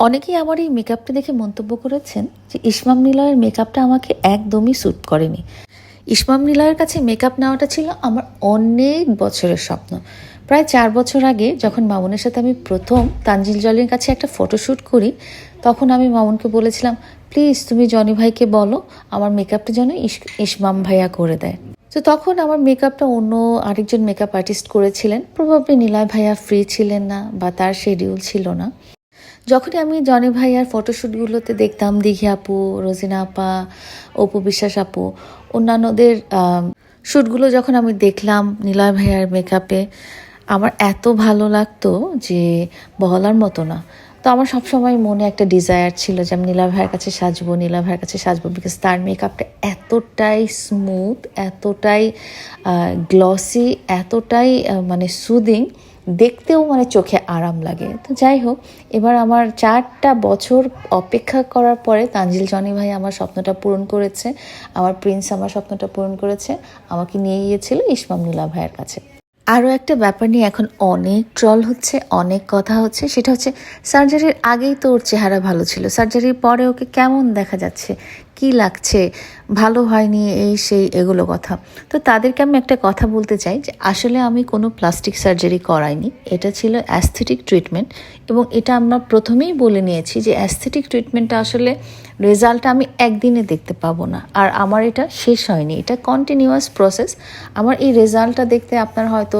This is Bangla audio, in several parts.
অনেকেই আমার এই মেকআপটা দেখে মন্তব্য করেছেন যে ইসমাম নিলয়ের মেকআপটা আমাকে একদমই স্যুট করেনি। ইসমাম নিলয়ের কাছে মেকআপ নেওয়াটা ছিল আমার অনেক বছরের স্বপ্ন। প্রায় চার বছর আগে যখন মামুনের সাথে আমি প্রথম তানজিল জলের কাছে একটা ফটোশ্যুট করি, তখন আমি মামুনকে বলেছিলাম প্লিজ তুমি জনি ভাইকে বলো, আমার মেকআপটা যেন ইস- ইসমাম ভাইয়া করে দেয়। তো তখন আমার মেকআপটা অন্য আরেকজন মেকআপ আর্টিস্ট করেছিলেন। প্রভাবলি নীলয় ভাইয়া ফ্রি ছিলেন না বা তার শিডিউল ছিল না। যখনই আমি জনি ভাইয়ার ফটোশ্যুটগুলোতে দেখতাম, দিঘি আপু, রোজিনা আপা, অপু বিশ্বাস আপু, অন্যান্যদের শ্যুটগুলো যখন আমি দেখলাম নীলয় ভাইয়ার মেকআপে আমার এত ভালো লাগতো যে বলার মতো না। তো আমার সবসময় মনে একটা ডিজায়ার ছিল যে আমি নীলা ভাইয়ের কাছে সাজবো নীলা ভাইয়ের কাছে সাজবো বিকজ তার মেকআপটা এতটাই স্মুথ এতটাই গ্লসি এতটাই মানে সুদিং দেখতেও মানে চোখে আরাম লাগে। তো যাই হোক, এবার আমার চারটা বছর অপেক্ষা করার পরে তানজিল জনি ভাই আমার স্বপ্নটা পূরণ করেছে। আমার প্রিন্স আমার স্বপ্নটা পূরণ করেছে। আমাকে নিয়ে গিয়েছিল ইসমাম নীলা ভাইয়ের কাছে। আরও একটা ব্যাপার নিয়ে এখন অনেক ট্রল হচ্ছে, অনেক কথা হচ্ছে, সেটা হচ্ছে সার্জারির আগেই তো ওর চেহারা ভালো ছিল। সার্জারির পরে ওকে কেমন দেখা যাচ্ছে, কি লাগছে, ভালো হয়নি, এই সেই এগুলো কথা। তো তাদেরকে আমি একটা কথা বলতে চাই যে আসলে আমি কোনো প্লাস্টিক সার্জারি করাইনি, এটা ছিল অ্যাস্থেটিক ট্রিটমেন্ট এবং এটা আমরা প্রথমেই বলে নিয়েছি যে অ্যাস্থেটিক ট্রিটমেন্টটা আসলে রেজাল্টটা আমি একদিনে দেখতে পাবো না। আর আমার এটা শেষ হয়নি, এটা কন্টিনিউয়াস প্রসেস। আমার এই রেজাল্টটা দেখতে আপনার হয়তো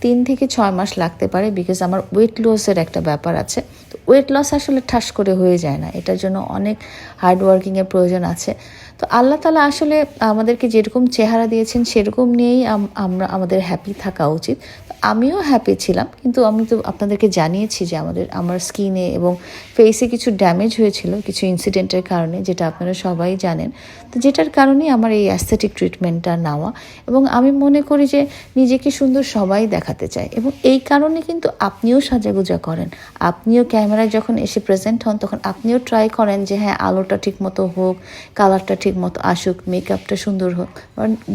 তিন থেকে ছয় মাস লাগতে পারে বিকজ আমার ওয়েট লসের একটা ব্যাপার আছে। তো ওয়েট লস আসলে ঠাস করে হয়ে যায় না, এটার জন্য অনেক হার্ড ওয়ার্কিংয়ের প্রয়োজন আছে। তো আল্লাহ তালা আসলে আমাদেরকে যেরকম চেহারা দিয়েছেন, সেরকম নিয়েই আম- আমরা আমাদের হ্যাপি থাকা উচিত। আমিও হ্যাপি ছিলাম, কিন্তু আমি তো আপনাদেরকে জানিয়েছি যে আমাদের, আমার স্কিনে এবং ফেসে কিছু ড্যামেজ হয়েছিল, কিছু ইনসিডেন্টের কারণে, যেটা আপনারা সবাই জানেন। তো যেটার কারণেই আমার এই অ্যাস্থেটিক ট্রিটমেন্টটা নেওয়া, এবং আমি মনে করি যে নিজেকে সুন্দর সবাই দেখাতে চায় এবং এই কারণে কিন্তু আপনিও সাজাগুজা করেন। আপনিও ক্যামেরায় যখন এসে প্রেজেন্ট হন, তখন আপনিও ট্রাই করেন যে হ্যাঁ আলোটা ঠিক মতো হোক কালারটা ঠিক মতো আসুক মেকআপটা সুন্দর হোক।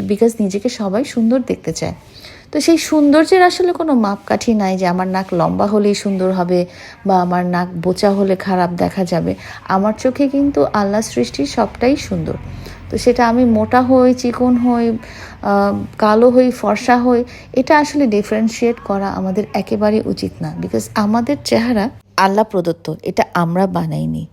বিকজ নিজেকে সবাই সুন্দর দেখতে চায়। তো সেই সৌন্দর্যের আসলে কোনো মাপকাঠি নাই যে, আমার নাক লম্বা হলেই সুন্দর হবে বা আমার নাক বোচা হলে খারাপ দেখা যাবে। আমার চোখে কিন্তু আল্লাহ সৃষ্টির সবটাই সুন্দর। তো সেটা আমি মোটা হই, চিকন হই কালো হই, ফর্সা হই, এটা আসলে ডিফারেন্সিয়েট করা আমাদের একেবারে উচিত না। বিকজ আমাদের চেহারা আল্লাহ প্রদত্ত এটা আমরা বানাইনি।